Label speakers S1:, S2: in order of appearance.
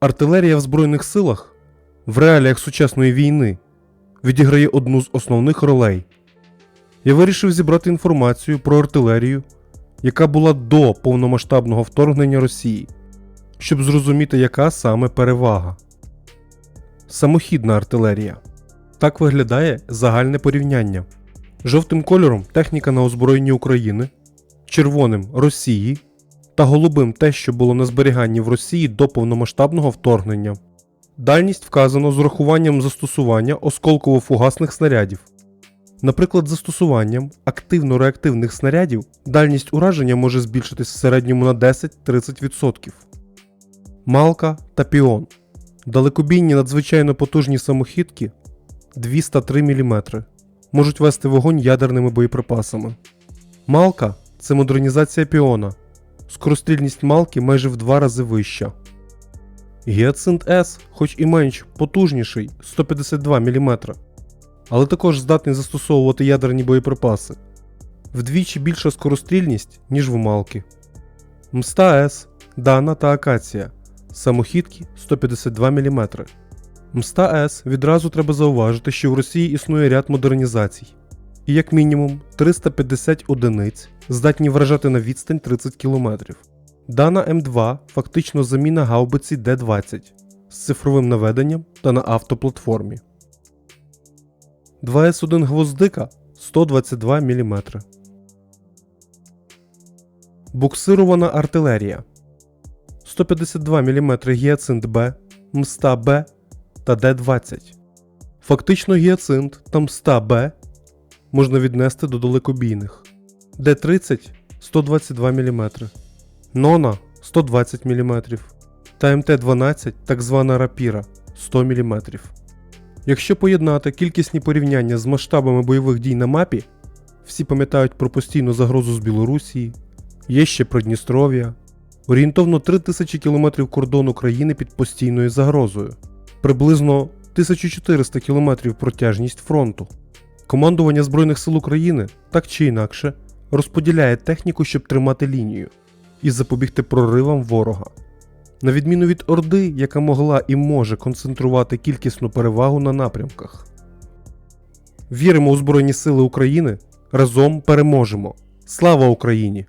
S1: Артилерія в Збройних силах в реаліях сучасної війни відіграє одну з основних ролей. Я вирішив зібрати інформацію про артилерію, яка була до повномасштабного вторгнення Росії, щоб зрозуміти, яка саме перевага. Самохідна артилерія. Так виглядає загальне порівняння. Жовтим кольором техніка на озброєнні України, червоним Росії та голубим те, що було на зберіганні в Росії до повномасштабного вторгнення. Дальність вказано з урахуванням застосування осколково-фугасних снарядів. Наприклад, застосуванням активно-реактивних снарядів дальність ураження може збільшитись в середньому на 10-30%. Малка та піон. Далекобійні надзвичайно потужні самохідки 203 мм можуть вести вогонь ядерними боєприпасами. Малка це модернізація піона. Скорострільність малки майже в два рази вища. Гіацинт С, хоч і менш потужніший 152 мм, але також здатний застосовувати ядерні боєприпаси. Вдвічі більша скорострільність, ніж в малки. Мста С, Дана та Акація. Самохідки 152 мм. Мста С відразу треба зауважити, що в Росії існує ряд модернізацій. І як мінімум 350 одиниць здатні вражати на відстань 30 км. Дана М2 фактично заміна гаубиці Д-20 з цифровим наведенням та на автоплатформі. 2С1 гвоздика 122 мм. Буксирована артилерія 152 мм гіацинт Б, Мста Б та Д-20. Фактично гіацинт та Мста Б можна віднести до далекобійних. Д-30 122 мм, Нона 120 мм та МТ-12 так звана рапіра 100 мм. Якщо поєднати кількісні порівняння з масштабами бойових дій на мапі, всі пам'ятають про постійну загрозу з Білорусії, є ще Придністров'я, орієнтовно 3000 км кордону країни під постійною загрозою, приблизно 1400 км протяжність фронту. Командування Збройних сил України так чи інакше розподіляє техніку, щоб тримати лінію і запобігти проривам ворога. На відміну від Орди, яка могла і може концентрувати кількісну перевагу на напрямках. Віримо у Збройні Сили України. Разом переможемо. Слава Україні!